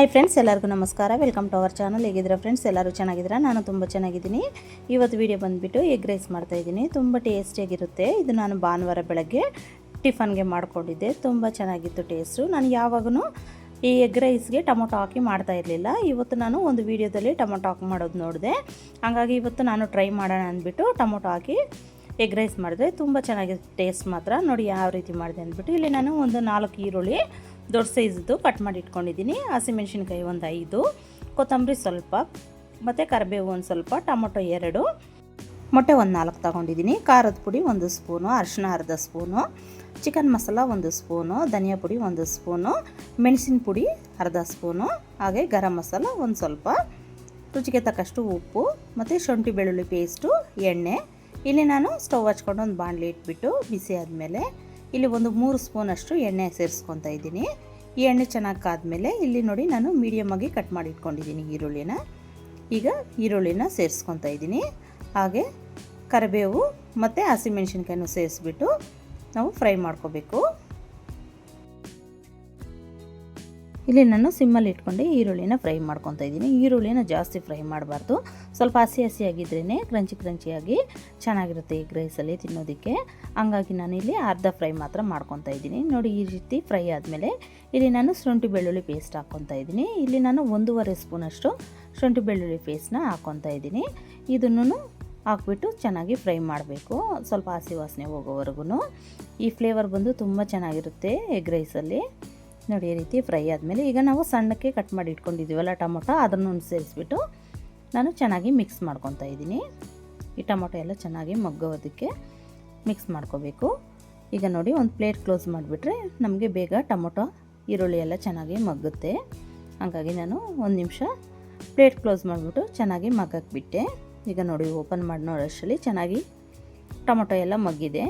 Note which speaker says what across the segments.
Speaker 1: Hi friends ಎಲ್ಲರಿಗೂ ನಮಸ್ಕಾರ. Welcome to our channel ಹೇಗಿದ್ದೀರಾ ಫ್ರೆಂಡ್ಸ್ ಎಲ್ಲರೂ ಚೆನ್ನಾಗಿದ್ದೀರಾ? ನಾನು ತುಂಬ ಚೆನ್ನಾಗಿದ್ದೀನಿ. ಇವತ್ತು ವಿಡಿಯೋ ಬಂದುಬಿಟ್ಟು ಎಗ್ ರೈಸ್ ಮಾಡ್ತಾಯಿದ್ದೀನಿ ತುಂಬ ಟೇಸ್ಟಿಯಾಗಿರುತ್ತೆ ಇದು ನಾನು ಭಾನುವಾರ ಬೆಳಗ್ಗೆ ಟಿಫನ್ಗೆ ಮಾಡಿಕೊಂಡಿದ್ದೆ. ತುಂಬ ಚೆನ್ನಾಗಿತ್ತು ಟೇಸ್ಟು ನಾನು ಯಾವಾಗೂ ಈ ಎಗ್ ರೈಸ್ಗೆ ಟೊಮೊಟೊ ಹಾಕಿ ಮಾಡ್ತಾ ಇರಲಿಲ್ಲ. ಇವತ್ತು ನಾನು ಒಂದು ವೀಡಿಯೋದಲ್ಲಿ ಟೊಮೊಟೊ ಹಾಕಿ ಮಾಡೋದು ನೋಡಿದೆ. ಹಾಗಾಗಿ ಇವತ್ತು ನಾನು ಟ್ರೈ ಮಾಡೋಣ ಅಂದ್ಬಿಟ್ಟು ಟೊಮೊಟೊ ಹಾಕಿ ಎಗ್ ರೈಸ್ ಮಾಡಿದೆ. ತುಂಬ ಚೆನ್ನಾಗಿದೆ ಟೇಸ್ಟ್ ಮಾತ್ರ. ನೋಡಿ ಯಾವ ರೀತಿ ಮಾಡಿದೆ ಅಂದ್ಬಿಟ್ಟು. ಇಲ್ಲಿ ನಾನು ಒಂದು ನಾಲ್ಕು ಈರುಳ್ಳಿ ದೊಡ್ಡ ಸೈಜ್ದು ಕಟ್ ಮಾಡಿ ಇಟ್ಕೊಂಡಿದ್ದೀನಿ. ಹಸಿಮೆಣ್ಸಿನ್ಕಾಯಿ ಒಂದು ಐದು, ಕೊತ್ತಂಬರಿ ಸ್ವಲ್ಪ, ಮತ್ತು ಕರಿಬೇವು ಒಂದು ಸ್ವಲ್ಪ, ಟೊಮೊಟೊ ಎರಡು, ಮೊಟ್ಟೆ ಒಂದು ನಾಲ್ಕು ತಗೊಂಡಿದ್ದೀನಿ. ಖಾರದ ಪುಡಿ ಒಂದು ಸ್ಪೂನು, ಅರಿಶಿನ ಅರ್ಧ ಸ್ಪೂನು, ಚಿಕನ್ ಮಸಾಲ ಒಂದು ಸ್ಪೂನು, ಧನಿಯಾ ಪುಡಿ ಒಂದು ಸ್ಪೂನು, ಮೆಣಸಿನ ಪುಡಿ ಅರ್ಧ ಸ್ಪೂನು, ಹಾಗೆ ಗರಂ ಮಸಾಲ ಒಂದು ಸ್ವಲ್ಪ, ರುಚಿಗೆ ತಕ್ಕಷ್ಟು ಉಪ್ಪು, ಮತ್ತು ಶುಂಠಿ ಬೆಳ್ಳುಳ್ಳಿ ಪೇಸ್ಟು, ಎಣ್ಣೆ. ಇಲ್ಲಿ ನಾನು ಸ್ಟವ್ ಹಚ್ಕೊಂಡು ಒಂದು ಬಾಣಲಿ ಇಟ್ಬಿಟ್ಟು ಬಿಸಿ ಆದಮೇಲೆ ಇಲ್ಲಿ ಒಂದು ಮೂರು ಸ್ಪೂನಷ್ಟು ಎಣ್ಣೆ ಸೇರಿಸ್ಕೊತಾ ಇದ್ದೀನಿ. ಈ ಎಣ್ಣೆ ಚೆನ್ನಾಗಿ ಕಾದ್ಮೇಲೆ ಇಲ್ಲಿ ನೋಡಿ ನಾನು ಮೀಡಿಯಮ್ ಆಗಿ ಕಟ್ ಮಾಡಿ ಇಟ್ಕೊಂಡಿದ್ದೀನಿ ಈರುಳ್ಳಿನ. ಈಗ ಈರುಳ್ಳಿನ ಸೇರಿಸ್ಕೊತಾ ಇದ್ದೀನಿ. ಹಾಗೆ ಕರಿಬೇವು ಮತ್ತು ಹಸಿಮೆಣ್ಸಿನ್ಕಾಯನ್ನು ಸೇರಿಸ್ಬಿಟ್ಟು ನಾವು ಫ್ರೈ ಮಾಡ್ಕೋಬೇಕು. ಇಲ್ಲಿ ನಾನು ಸಿಮ್ಮಲ್ಲಿ ಇಟ್ಕೊಂಡು ಈರುಳ್ಳಿನ ಫ್ರೈ ಮಾಡ್ಕೊತಾ ಇದ್ದೀನಿ. ಈರುಳ್ಳಿನ ಜಾಸ್ತಿ ಫ್ರೈ ಮಾಡಬಾರ್ದು. ಸ್ವಲ್ಪ ಹಸಿ ಹಸಿಯಾಗಿದ್ರೇ ಕ್ರಂಚಿ ಕ್ರಂಚಿಯಾಗಿ ಚೆನ್ನಾಗಿರುತ್ತೆ ಎಗ್ ರೈಸಲ್ಲಿ ತಿನ್ನೋದಕ್ಕೆ. ಹಂಗಾಗಿ ನಾನು ಇಲ್ಲಿ ಅರ್ಧ ಫ್ರೈ ಮಾತ್ರ ಮಾಡ್ಕೊತಾ ಇದ್ದೀನಿ. ನೋಡಿ ಈ ರೀತಿ ಫ್ರೈ ಆದಮೇಲೆ ಇಲ್ಲಿ ನಾನು ಶುಂಠಿ ಬೆಳ್ಳುಳ್ಳಿ ಪೇಸ್ಟ್ ಹಾಕ್ಕೊತಾ ಇದ್ದೀನಿ. ಇಲ್ಲಿ ನಾನು ಒಂದೂವರೆ ಸ್ಪೂನಷ್ಟು ಶುಂಠಿ ಬೆಳ್ಳುಳ್ಳಿ ಪೇಸ್ಟ್ನ ಹಾಕ್ಕೊತಾ ಇದ್ದೀನಿ. ಇದನ್ನು ಹಾಕ್ಬಿಟ್ಟು ಚೆನ್ನಾಗಿ ಫ್ರೈ ಮಾಡಬೇಕು. ಸ್ವಲ್ಪ ಹಸಿ ವಾಸನೆ ಹೋಗೋವರೆಗೂ ಈ ಫ್ಲೇವರ್ ಬಂದು ತುಂಬ ಚೆನ್ನಾಗಿರುತ್ತೆ ಎಗ್ ರೈಸಲ್ಲಿ ನೋಡಿ ಈ ರೀತಿ ಫ್ರೈ ಆದಮೇಲೆ ಈಗ ನಾವು ಸಣ್ಣಕ್ಕೆ ಕಟ್ ಮಾಡಿ ಇಟ್ಕೊಂಡಿದ್ದೀವಲ್ಲ ಟೊಮೊಟೊ, ಅದನ್ನು ಸೇರಿಸ್ಬಿಟ್ಟು ನಾನು ಚೆನ್ನಾಗಿ ಮಿಕ್ಸ್ ಮಾಡ್ಕೊತಾ ಇದ್ದೀನಿ. ಈ ಟೊಮೊಟೊ ಎಲ್ಲ ಚೆನ್ನಾಗಿ ಮಗ್ಗೋದಕ್ಕೆ ಮಿಕ್ಸ್ ಮಾಡ್ಕೋಬೇಕು. ಈಗ ನೋಡಿ ಒಂದು ಪ್ಲೇಟ್ ಕ್ಲೋಸ್ ಮಾಡಿಬಿಟ್ರೆ ನಮಗೆ ಬೇಗ ಟೊಮೊಟೊ, ಈರುಳ್ಳಿ ಎಲ್ಲ ಚೆನ್ನಾಗಿ ಮಗ್ಗುತ್ತೆ. ಹಾಗಾಗಿ ನಾನು ಒಂದು ನಿಮಿಷ ಪ್ಲೇಟ್ ಕ್ಲೋಸ್ ಮಾಡಿಬಿಟ್ಟು ಚೆನ್ನಾಗಿ ಮಗ್ಗಾಕ್ಬಿಟ್ಟೆ. ಬಿಟ್ಟೆ ಈಗ ನೋಡಿ ಓಪನ್ ಮಾಡಿ ನೋಡೋಷ್ಟರಲ್ಲಿ ಚೆನ್ನಾಗಿ ಟೊಮೊಟೊ ಎಲ್ಲ ಮಗ್ಗಿದೆ.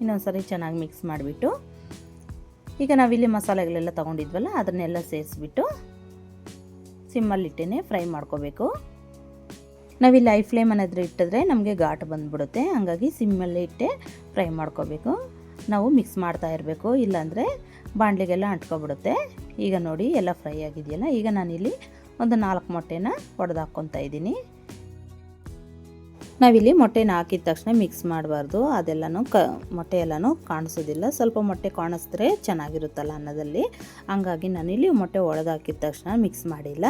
Speaker 1: ಇನ್ನೊಂದು ಸರಿ ಚೆನ್ನಾಗಿ ಮಿಕ್ಸ್ ಮಾಡಿಬಿಟ್ಟು ಈಗ ನಾವಿಲ್ಲಿ ಮಸಾಲೆಗಳೆಲ್ಲ ತೊಗೊಂಡಿದ್ವಲ್ಲ, ಅದನ್ನೆಲ್ಲ ಸೇರಿಸ್ಬಿಟ್ಟು ಸಿಮ್ಮಲ್ಲಿಟ್ಟೇ ಫ್ರೈ ಮಾಡ್ಕೋಬೇಕು. ನಾವಿಲ್ಲಿ ಐ ಫ್ಲೇಮ್ ಅನ್ನೋದ್ರ ಇಟ್ಟಿದ್ರೆ ನಮಗೆ ಘಾಟ್ ಬಂದುಬಿಡುತ್ತೆ, ಹಾಗಾಗಿ ಸಿಮ್ಮಲ್ಲಿ ಇಟ್ಟೆ ಫ್ರೈ ಮಾಡ್ಕೋಬೇಕು. ನಾವು ಮಿಕ್ಸ್ ಮಾಡ್ತಾ ಇರಬೇಕು, ಇಲ್ಲಾಂದರೆ ಬಾಣಲಿಗೆಲ್ಲ ಅಂಟ್ಕೊಬಿಡುತ್ತೆ. ಈಗ ನೋಡಿ, ಎಲ್ಲ ಫ್ರೈ ಆಗಿದೆಯಲ್ಲ, ಈಗ ನಾನಿಲ್ಲಿ ಒಂದು ನಾಲ್ಕು ಮೊಟ್ಟೆನ ಒಡೆದು ಇದ್ದೀನಿ. ನಾವಿಲ್ಲಿ ಮೊಟ್ಟೆನ ಹಾಕಿದ ತಕ್ಷಣ ಮಿಕ್ಸ್ ಮಾಡಬಾರ್ದು. ಅದೆಲ್ಲನೂ ಕ, ಮೊಟ್ಟೆ ಎಲ್ಲನೂ ಕಾಣಿಸೋದಿಲ್ಲ. ಸ್ವಲ್ಪ ಮೊಟ್ಟೆ ಕಾಣಿಸಿದ್ರೆ ಚೆನ್ನಾಗಿರುತ್ತಲ್ಲ ಅನ್ನದಲ್ಲಿ. ಹಂಗಾಗಿ ನಾನಿಲ್ಲಿ ಮೊಟ್ಟೆ ಒಳಗಾಕಿದ ತಕ್ಷಣ ಮಿಕ್ಸ್ ಮಾಡಿಲ್ಲ.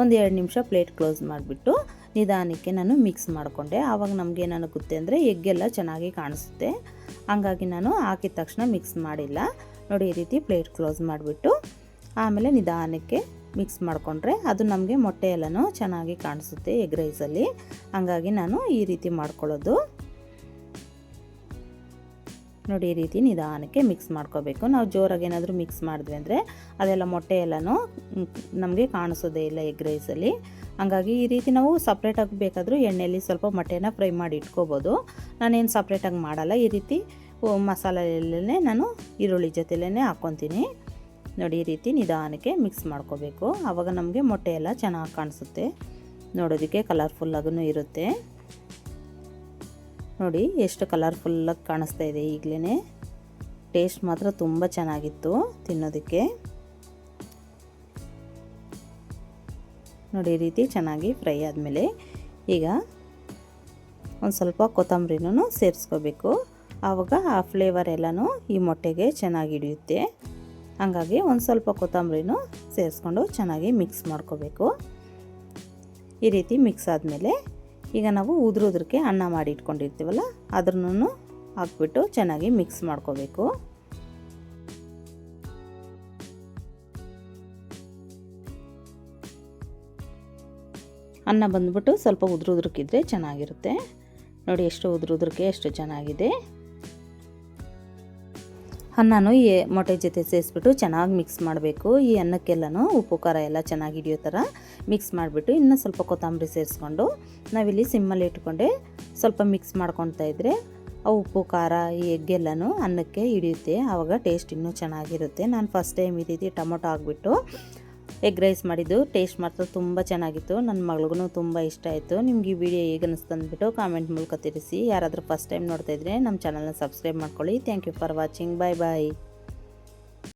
Speaker 1: ಒಂದು ಎರಡು ನಿಮಿಷ ಪ್ಲೇಟ್ ಕ್ಲೋಸ್ ಮಾಡಿಬಿಟ್ಟು ನಿಧಾನಕ್ಕೆ ನಾನು ಮಿಕ್ಸ್ ಮಾಡಿಕೊಂಡೆ. ಆವಾಗ ನಮಗೇನಾಗುತ್ತೆ ಅಂದರೆ ಎಗ್ಗೆಲ್ಲ ಚೆನ್ನಾಗಿ ಕಾಣಿಸುತ್ತೆ. ಹಂಗಾಗಿ ನಾನು ಹಾಕಿದ ತಕ್ಷಣ ಮಿಕ್ಸ್ ಮಾಡಿಲ್ಲ. ನೋಡಿ ಈ ರೀತಿ ಪ್ಲೇಟ್ ಕ್ಲೋಸ್ ಮಾಡಿಬಿಟ್ಟು ಆಮೇಲೆ ನಿಧಾನಕ್ಕೆ ಮಿಕ್ಸ್ ಮಾಡಿಕೊಂಡ್ರೆ ಅದು ನಮಗೆ ಮೊಟ್ಟೆ ಎಲ್ಲನೂ ಚೆನ್ನಾಗಿ ಕಾಣಿಸುತ್ತೆ ಎಗ್ ರೈಸಲ್ಲಿ. ಹಾಗಾಗಿ ನಾನು ಈ ರೀತಿ ಮಾಡ್ಕೊಳ್ಳೋದು. ನೋಡಿ, ಈ ರೀತಿ ನಿಧಾನಕ್ಕೆ ಮಿಕ್ಸ್ ಮಾಡ್ಕೋಬೇಕು. ನಾವು ಜೋರಾಗಿ ಏನಾದರೂ ಮಿಕ್ಸ್ ಮಾಡಿದ್ವಿ ಅಂದರೆ ಅದೆಲ್ಲ ಮೊಟ್ಟೆ ಎಲ್ಲನೂ ನಮಗೆ ಕಾಣಿಸೋದೇ ಇಲ್ಲ ಎಗ್ ರೈಸಲ್ಲಿ. ಹಾಗಾಗಿ ಈ ರೀತಿ ನಾವು ಸಪ್ರೇಟಾಗಿ ಬೇಕಾದರೂ ಎಣ್ಣೆಯಲ್ಲಿ ಸ್ವಲ್ಪ ಮೊಟ್ಟೆನ ಫ್ರೈ ಮಾಡಿ ಇಟ್ಕೋಬೋದು. ನಾನೇನು ಸಪ್ರೇಟಾಗಿ ಮಾಡಲ್ಲ. ಈ ರೀತಿ ಮಸಾಲೆಯಲ್ಲೇ ನಾನು ಈರುಳ್ಳಿ ಜೊತೆಲೇ ಹಾಕ್ಕೊತೀನಿ. ನೋಡಿ, ಈ ರೀತಿ ನಿಧಾನಕ್ಕೆ ಮಿಕ್ಸ್ ಮಾಡ್ಕೋಬೇಕು. ಆವಾಗ ನಮಗೆ ಮೊಟ್ಟೆ ಎಲ್ಲ ಚೆನ್ನಾಗಿ ಕಾಣಿಸುತ್ತೆ. ನೋಡೋದಕ್ಕೆ ಕಲರ್ಫುಲ್ಲಾಗೂ ಇರುತ್ತೆ. ನೋಡಿ, ಎಷ್ಟು ಕಲರ್ಫುಲ್ಲಾಗಿ ಕಾಣಿಸ್ತಾ ಇದೆ ಈಗಲೇ ಟೇಸ್ಟ್ ಮಾತ್ರ ತುಂಬ ಚೆನ್ನಾಗಿತ್ತು ತಿನ್ನೋದಕ್ಕೆ. ನೋಡಿ, ಈ ರೀತಿ ಚೆನ್ನಾಗಿ ಫ್ರೈ ಆದಮೇಲೆ ಈಗ ಒಂದು ಸ್ವಲ್ಪ ಕೊತ್ತಂಬರಿನೂ ಸೇರಿಸ್ಕೋಬೇಕು. ಆವಾಗ ಆ ಫ್ಲೇವರ್ ಎಲ್ಲನೂ ಈ ಮೊಟ್ಟೆಗೆ ಚೆನ್ನಾಗಿ ಹಿಡಿಯುತ್ತೆ. ಹಾಗಾಗಿ ಒಂದು ಸ್ವಲ್ಪ ಕೊತ್ತಂಬರಿನೂ ಸೇರಿಸ್ಕೊಂಡು ಚೆನ್ನಾಗಿ ಮಿಕ್ಸ್ ಮಾಡ್ಕೋಬೇಕು. ಈ ರೀತಿ ಮಿಕ್ಸ್ ಆದಮೇಲೆ ಈಗ ನಾವು ಉದುರುದ್ರಕ್ಕೆ ಅನ್ನ ಮಾಡಿ ಇಟ್ಕೊಂಡಿರ್ತೀವಲ್ಲ ಅದ್ರೂ ಹಾಕ್ಬಿಟ್ಟು ಚೆನ್ನಾಗಿ ಮಿಕ್ಸ್ ಮಾಡ್ಕೋಬೇಕು. ಅನ್ನ ಬಂದ್ಬಿಟ್ಟು ಸ್ವಲ್ಪ ಉದುರುದ್ರಕ್ಕಿದ್ರೆ ಚೆನ್ನಾಗಿರುತ್ತೆ. ನೋಡಿ ಎಷ್ಟು ಉದುರುದ್ರಕ್ಕೆ ಎಷ್ಟು ಚೆನ್ನಾಗಿದೆ. ಅನ್ನನೂ ಈ ಮೊಟ್ಟೆ ಜೊತೆ ಸೇರಿಸ್ಬಿಟ್ಟು ಚೆನ್ನಾಗಿ ಮಿಕ್ಸ್ ಮಾಡಬೇಕು. ಈ ಅನ್ನಕ್ಕೆಲ್ಲನೂ ಉಪ್ಪು, ಖಾರ ಎಲ್ಲ ಚೆನ್ನಾಗಿ ಹಿಡಿಯೋ ಥರ ಮಿಕ್ಸ್ ಮಾಡಿಬಿಟ್ಟು ಇನ್ನೂ ಸ್ವಲ್ಪ ಕೊತ್ತಂಬರಿ ಸೇರಿಸ್ಕೊಂಡು ನಾವಿಲ್ಲಿ ಸಿಮ್ಮಲ್ಲಿ ಇಟ್ಕೊಂಡೆ ಸ್ವಲ್ಪ ಮಿಕ್ಸ್ ಮಾಡ್ಕೊತಾ ಇದ್ದರೆ ಆ ಉಪ್ಪು, ಖಾರ, ಈ ಎಗ್ಗೆಲ್ಲನೂ ಅನ್ನಕ್ಕೆ ಹಿಡಿಯುತ್ತೆ. ಆವಾಗ ಟೇಸ್ಟ್ ಇನ್ನೂ ಚೆನ್ನಾಗಿರುತ್ತೆ. ನಾನು ಫಸ್ಟ್ ಟೈಮ್ ಈ ರೀತಿ ಟೊಮೊಟೊ ಹಾಕ್ಬಿಟ್ಟು ಎಗ್ ರೈಸ್ ಮಾಡಿದ್ದು, ಟೇಸ್ಟ್ ಮಾತ್ರ ತುಂಬ ಚೆನ್ನಾಗಿತ್ತು. ನನ್ನ ಮಗಳಿಗೂ ತುಂಬ ಇಷ್ಟ ಆಯಿತು. ನಿಮ್ಗೆ ಈ ವಿಡಿಯೋ ಹೇಗೆ ಅನಿಸ್ತು ಅಂದ್ಬಿಟ್ಟು ಕಾಮೆಂಟ್ ಮೂಲಕ ತಿಳಿಸಿ. ಯಾರಾದರೂ ಫಸ್ಟ್ ಟೈಮ್ ನೋಡ್ತಾ ಇದ್ರೆ ನಮ್ಮ ಚಾನಲ್ನ ಸಬ್ಸ್ಕ್ರೈಬ್ ಮಾಡ್ಕೊಳ್ಳಿ. Thank you for watching bye bye